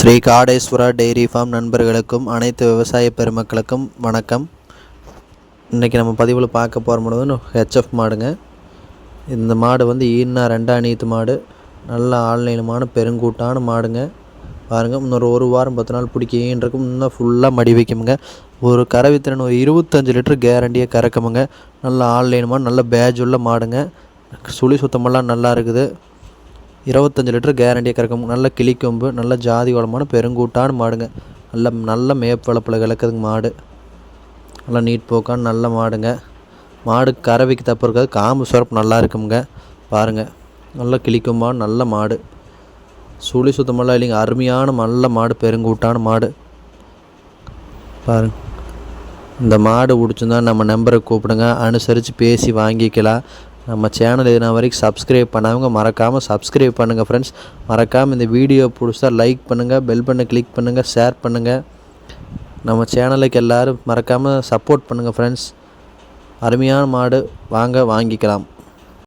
Sri Kadeswara dairy farm நண்பர்களுக்கும் அனைத்து விவசாய பெருமக்களுக்கும் வணக்கம். இன்றைக்கி நம்ம பதிவில் பார்க்க போகிற முடியும் ஹெச்எஃப் மாடுங்க. இந்த மாடு வந்து ஈன்னா ரெண்டாம் நீத்து மாடு. நல்ல ஆள்நீளமான பெருங்கூட்டான மாடுங்க. பாருங்கள் இன்னொரு ஒரு வாரம் பத்து நாள் பிடிக்கின்னு இருக்கும். இன்னும் ஃபுல்லாக மடி வைக்குமுங்க. ஒரு கறவைத்திறன் ஒரு இருபத்தஞ்சு லிட்டர் கேரண்டியாக கறக்குமுங்க. நல்ல ஆன்லைனுமான நல்ல பேஜ் உள்ள மாடுங்க. சுழி சுத்தமெல்லாம் நல்லா இருக்குது. இருபத்தஞ்சி லிட்டர் கேரண்டியாக கறக்கும் நல்ல கிளிக்கொம்பு நல்ல ஜாதி வளமான பெருங்கூட்டான மாடுங்க. நல்ல நல்ல மேப் வளப்பில் மாடு. நல்லா நீட் போக்கான நல்ல மாடுங்க. மாடு கறவைக்கு தப்பு இருக்காது காம்பு சுரப்பு நல்லா இருக்குங்க பாருங்கள் நல்ல கிளிக்கொம்பான நல்ல மாடு. சுழி சுத்தமெல்லாம் இல்லைங்க அருமையான நல்ல மாடு பெருங்கூட்டான மாடு. பாருங்க இந்த மாடு பிடிச்சிருந்தா நம்ம நம்பரை கூப்பிடுங்க அனுசரித்து பேசி வாங்கிக்கலாம். நம்ம சேனல் இதுனா வரைக்கும் சப்ஸ்கிரைப் பண்ணாதவங்க மறக்காமல் சப்ஸ்கிரைப் பண்ணுங்கள் ஃப்ரெண்ட்ஸ் மறக்காமல் இந்த வீடியோ பிடிச்சா லைக் பண்ணுங்கள் பெல் பண்ண கிளிக் பண்ணுங்கள் ஷேர் பண்ணுங்கள் நம்ம சேனலுக்கு எல்லோரும் மறக்காமல் சப்போர்ட் பண்ணுங்கள் ஃப்ரெண்ட்ஸ் அருமையான மாடு வாங்க வாங்கிக்கலாம்.